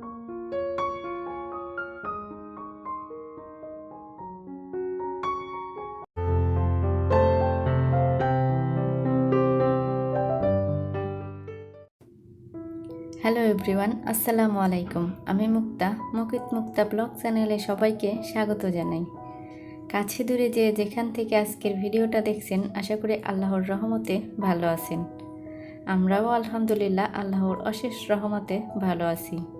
Hello everyone আসসালামু আলাইকুম আমি মুক্তা, মুকিত মুক্তা ব্লগ চ্যানেলে সবাইকে স্বাগত জানাই। কাছে দূরে যে যেখান থেকে আজকের ভিডিওটা দেখছেন, আশা করি আল্লাহর রহমতে ভালো আছেন। আমরাও আলহামদুলিল্লাহ আল্লাহর অশেষ রহমতে ভালো আছি।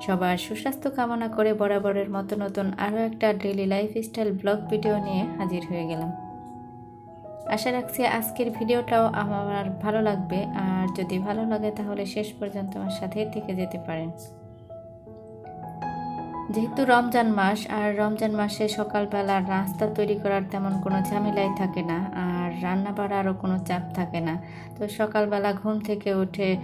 সবার সুস্বাস্থ্য কামনা করে বরাবরের মতো নতুন আরও একটা ডেইলি লাইফস্টাইল ব্লগ ভিডিও নিয়ে হাজির হয়ে গেলাম। আশা রাখছি আজকের ভিডিওটাও আমার ভালো লাগবে। আর যদি ভালো লাগে তাহলে শেষ পর্যন্ত আমার সাথেই থেকে যেতে পারেন। যেহেতু রমজান মাস, আর রমজান মাসে সকালবেলা নাস্তা তৈরি করার তেমন কোনো ঝামেলাই থাকে না। রান্না বাড়ারও কোনো চাপ থাকে না। তো সকালবেলা ঘুম থেকে উঠে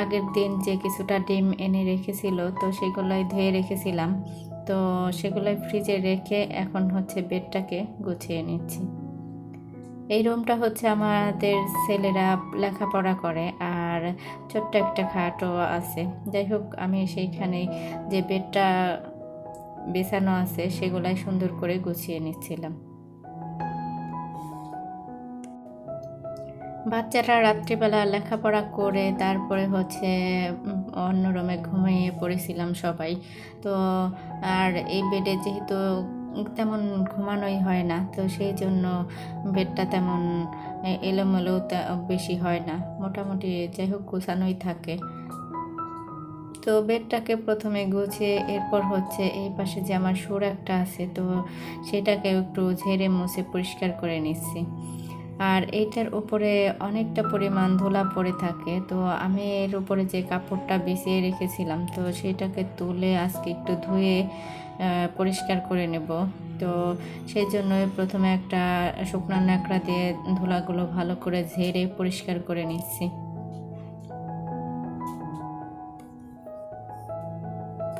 আগের দিন যে কিছুটা ডিম এনে রেখেছিল, তো সেগুলোই ধুয়ে রেখেছিলাম। তো সেগুলোই ফ্রিজে রেখে এখন হচ্ছে বেডটাকে গুছিয়ে নিচ্ছি। এই রুমটা হচ্ছে আমাদের ছেলেরা লেখাপড়া করে, আর ছোট্ট একটা খাটও আছে। যাই হোক, আমি সেইখানে যে বেডটা বেছানো আছে, সেগুলাই সুন্দর করে গুছিয়ে নিচ্ছিলাম। বাচ্চারা রাত্রিবেলা লেখাপড়া করে তারপরে হচ্ছে অন্য রুমে ঘুমিয়ে পড়েছিলাম সবাই। তো আর এই বেডে যেহেতু তেমন ঘুমানোই হয় না, তো সেই জন্য বেডটা তেমন এলোমেলো বেশি হয় না। মোটামুটি যাই হোক, গোছানোই থাকে। তো বেডটাকে প্রথমে গুছিয়ে এরপর হচ্ছে এই পাশে যে আমার সুর একটা আছে, তো সেটাকে একটু ঝেড়ে মুছে পরিষ্কার করে নিচ্ছি। আর এইটার উপরে অনেকটা পরিমাণ ধুলা পড়ে থাকে। তো আমি এর উপরে যে কাপড়টা বিছিয়ে রেখেছিলাম, তো সেটাকে তুলে আজকে একটু ধুয়ে পরিষ্কার করে নেব। তো সেই জন্যই প্রথমে একটা শুকনো ন্যাকড়া দিয়ে ধুলাগুলো ভালো করে ঝেড়ে পরিষ্কার করে নিচ্ছি।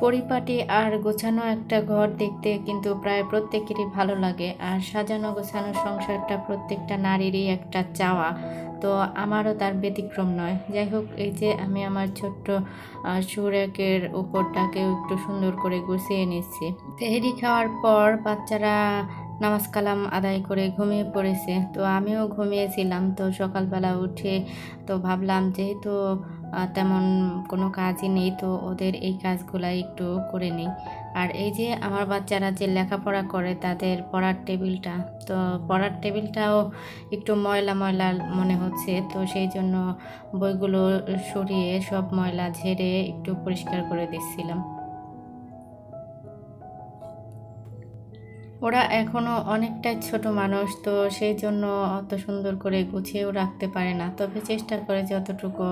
পরিপাটি আর গোছানো একটা ঘর দেখতে কিন্তু প্রায় প্রত্যেকেরই ভালো লাগে। আর সাজানো গোছানো সংসারটা প্রত্যেকটা নারীরই একটা চাওয়া। তো আমারও তার ব্যতিক্রম নয়। যাই হোক, এই যে আমি আমার ছোট্ট সুরেকের উপরটাকেও একটু সুন্দর করে গুছিয়ে নিচ্ছি। তেহেরি খাওয়ার পর বাচ্চারা নামাজ কালাম আদায় করে ঘুমিয়ে পড়েছে। তো আমিও ঘুমিয়েছিলাম। তো সকালবেলা উঠে তো ভাবলাম যেহেতু তেমন কোনো কাজই নেই, তো ওদের এই কাজগুলাই একটু করে নিই। আর এই যে আমার বাচ্চারা যে লেখাপড়া করে, তাদের পড়ার টেবিলটা, তো পড়ার টেবিলটাও একটু ময়লা ময়লা মনে হচ্ছে, তো সেই জন্য বইগুলো সরিয়ে সব ময়লা ঝেড়ে একটু পরিষ্কার করে দিচ্ছিলাম। ওরা এখনও অনেকটাই ছোট মানুষ, তো সেই জন্য অত সুন্দর করে গুছিয়েও রাখতে পারে না। তবে চেষ্টা করে যতটুকু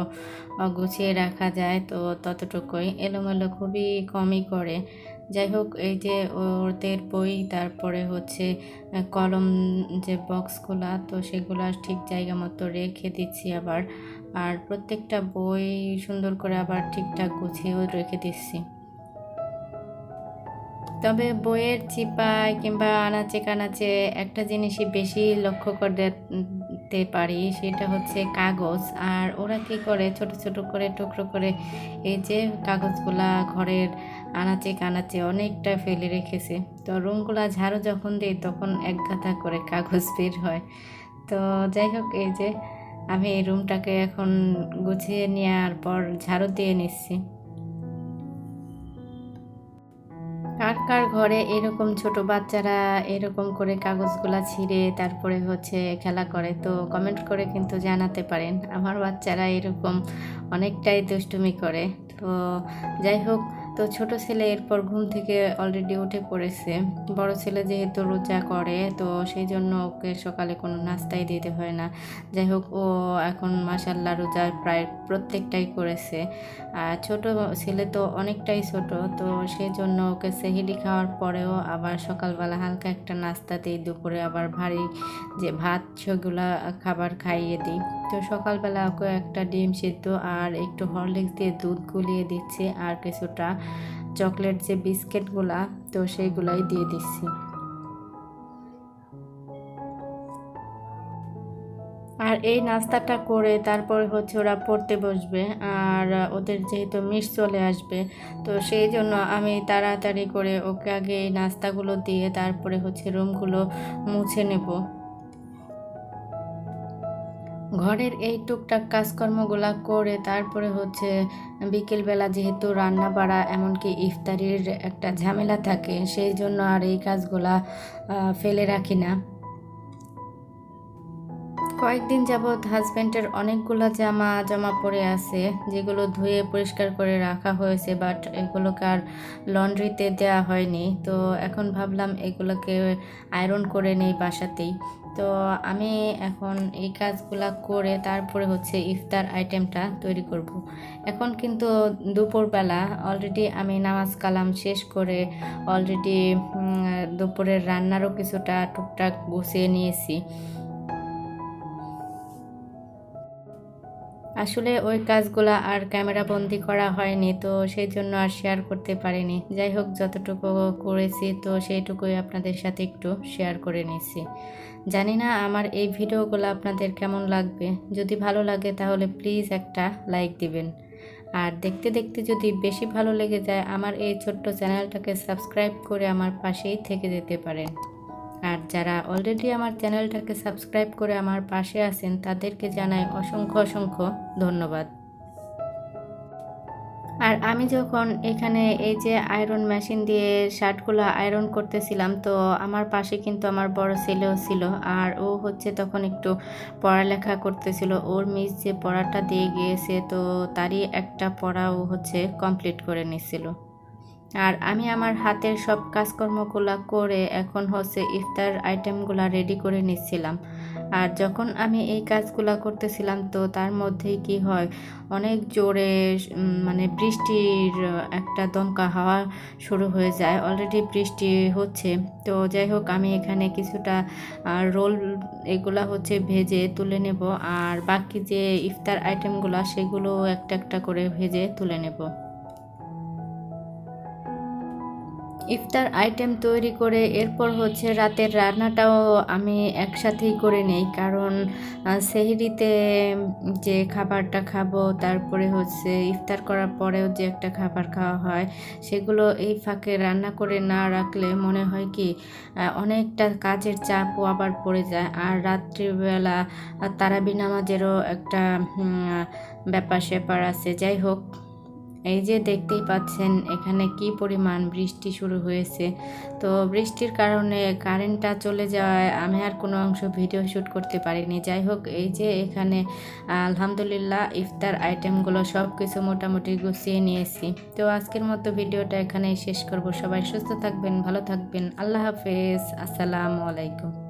গুছিয়ে রাখা যায়, তো ততটুকুই। এলোমেলো খুবই কমই করে। যাই হোক, এই যে ওদের বই, তারপরে হচ্ছে কলম যে বক্সগুলা, তো সেগুলো ঠিক জায়গা মতো রেখে দিচ্ছি আবার। আর প্রত্যেকটা বই সুন্দর করে আবার ঠিকঠাক গুছিয়েও রেখে দিচ্ছি। তবে বইয়ের চিপায় কিংবা আনাচে কানাচে একটা জিনিসই বেশি লক্ষ্য করতে পারি, সেটা হচ্ছে কাগজ। আর ওরা কি করে, ছোট ছোট করে, টুকরো করে এই যে কাগজগুলা ঘরের আনাচে কানাচে অনেকটা ফেলে রেখেছে। তো রুমগুলা ঝাড়ু যখন দিই, তখন এক গাথা করে কাগজ বের হয়। তো যাই হোক, এই যে আমি এই রুমটাকে এখন গুছিয়ে নেওয়ার পর ঝাড়ু দিয়ে নিচ্ছি। কার কার ঘরে এরকম ছোট বাচ্চারা এরকম করে কাগজগুলা ছিঁড়ে তারপরে হচ্ছে খেলা করে, তো কমেন্ট করে কিন্তু জানাতে পারেন। আমার বাচ্চারা এরকম অনেকটাই দুষ্টুমি করে, তো যাই হোক তো ছোট ছেলে এরপর ঘুম থেকে অলরেডি উঠে পড়েছে। বড় ছেলে যেহেতু রোজা করে, তো সেই জন্য ওকে সকালে কোনো নাস্তাই দিতে হয় না। যাই হোক, ও এখন মাসাল্লাহ রোজা প্রায় প্রত্যেকটাই করেছে। আর ছোট ছেলে তো অনেকটাই ছোট, তো সেই জন্য ওকে সেহিলি খাওয়ার পরেও আবার সকালবেলা হালকা একটা নাস্তা দিই, দুপুরে আবার ভারী যে ভাত, সেগুলা খাবার খাইয়ে দিই। তো সকালবেলা ওকে একটা ডিম সিদ্ধ আর একটু হরলিক্স দিয়ে দুধ গুলিয়ে দিচ্ছি আর কিছুটা চকলেট যে বিস্কিটগুলা, তো সেইগুলাই দিয়ে দিচ্ছি। আর এই নাস্তাটা করে তারপরে হচ্ছে ওরা পড়তে বসবে আর ওদের যেহেতু মিস চলে আসবে, তো সেই জন্য আমি তাড়াতাড়ি করে ওকে আগে এই নাস্তাগুলো দিয়ে তারপরে হচ্ছে রুমগুলো মুছে নেব। ঘরের এই টুকটাক কাজকর্মগুলা করে তারপরে হচ্ছে বিকেলবেলা যেহেতু রান্না বাড়া এমনকি ইফতারির একটা ঝামেলা থাকে, সেই জন্য আর এই কাজগুলা ফেলে রাখি না। কয়েকদিন যাবৎ হাজব্যান্ডের অনেকগুলো জামা জমা পড়ে আছে, যেগুলো ধুয়ে পরিষ্কার করে রাখা হয়েছে বাট এগুলোকে আর লন্ড্রিতে দেওয়া হয়নি। তো এখন ভাবলাম এগুলোকে আয়রন করে নেই বাসাতেই। তো আমি এখন এই কাজগুলো করে তারপরে হচ্ছে ইফতার আইটেমটা তৈরি করব। এখন কিন্তু দুপুরবেলা অলরেডি আমি নামাজ কালাম শেষ করে অলরেডি দুপুরের রান্নারও কিছুটা টুকটাক গুছিয়ে নিয়েছি। আসলে ওই কাজগুলা আর ক্যামেরা বন্দি করা হয়নি, তো সেই জন্য আর শেয়ার করতে পারিনি। যাই হোক, যতটুকু করেছি, তো সেইটুকুই আপনাদের সাথে একটু শেয়ার করে নিয়েছি। জানি না আমার এই ভিডিওগুলো আপনাদের কেমন লাগবে। যদি ভালো লাগে, তাহলে প্লিজ একটা লাইক দিবেন। আর দেখতে দেখতে যদি বেশি ভালো লেগে যায়, আমার এই ছোট্ট চ্যানেলটাকে সাবস্ক্রাইব করে আমার পাশেই থেকে যেতে পারেন। আর যারা অলরেডি আমার চ্যানেলটাকে সাবস্ক্রাইব করে আমার পাশে আছেন, তাদেরকে জানাই অসংখ্য অসংখ্য ধন্যবাদ। আর আমি যখন এখানে এই যে আয়রন মেশিন দিয়ে শার্টগুলো আয়রন করতেছিলাম, তো আমার পাশে কিন্তু আমার বড় ছেলেও ছিল আর ও হচ্ছে তখন একটু পড়ালেখা করতেছিল। ওর মিস যে পড়াটা দিয়ে গিয়েছে, তো তারই একটা পড়া ও হচ্ছে কমপ্লিট করে নিছিল। আর আমি আমার হাতের সব কাজকর্মগুলো করে এখন হচ্ছে ইফতার আইটেমগুলো রেডি করে নিচ্ছিলাম। আর যখন আমি এই কাজগুলো করতেছিলাম তো তার মধ্যেই কি হয়, অনেক জোরে মানে বৃষ্টির একটা দমকা হাওয়া শুরু হয়ে যায় অলরেডি বৃষ্টি হচ্ছে। তো যাই হোক, আমি এখানে কিছুটা রোল এগুলা হচ্ছে ভেজে তুলে নেব আর বাকি যে ইফতার আইটেমগুলো সেগুলো একটা একটা করে ভেজে তুলে নেব। ইফতার আইটেম তৈরি করে এরপর হচ্ছে রাতের রান্নাটাও আমি একসাথেই করে নেই। কারণ সেহরিতে যে খাবারটা খাব, তারপরে হচ্ছে ইফতার করার পরেও যে একটা খাবার খাওয়া হয়, সেগুলো এই ফাঁকে রান্না করে না রাখলে মনে হয় কি অনেকটা কাজের চাপও আবার পড়ে যায়। আর রাত্রিবেলা তারাবি নামাজেরও একটা ব্যাপার স্যাপার আছে। যাই হোক এই যে দেখতেই পাচ্ছেন এখানে কি পরিমাণ বৃষ্টি শুরু হয়েছে। তো বৃষ্টির কারণে কারেন্টটা চলে যাওয়ায় আমি আর কোনো অংশ ভিডিও শ্যুট করতে পারিনি। যাই হোক, এই যে এখানে, আলহামদুলিল্লাহ ইফতার আইটেমগুলো সব কিছু মোটামুটি গুছিয়ে নিয়েছি। তো আজকের মতো ভিডিওটা এখানেই শেষ করব। সবাই সুস্থ থাকবেন, ভালো থাকবেন। আল্লাহ হাফেজ। আসসালামু আলাইকুম।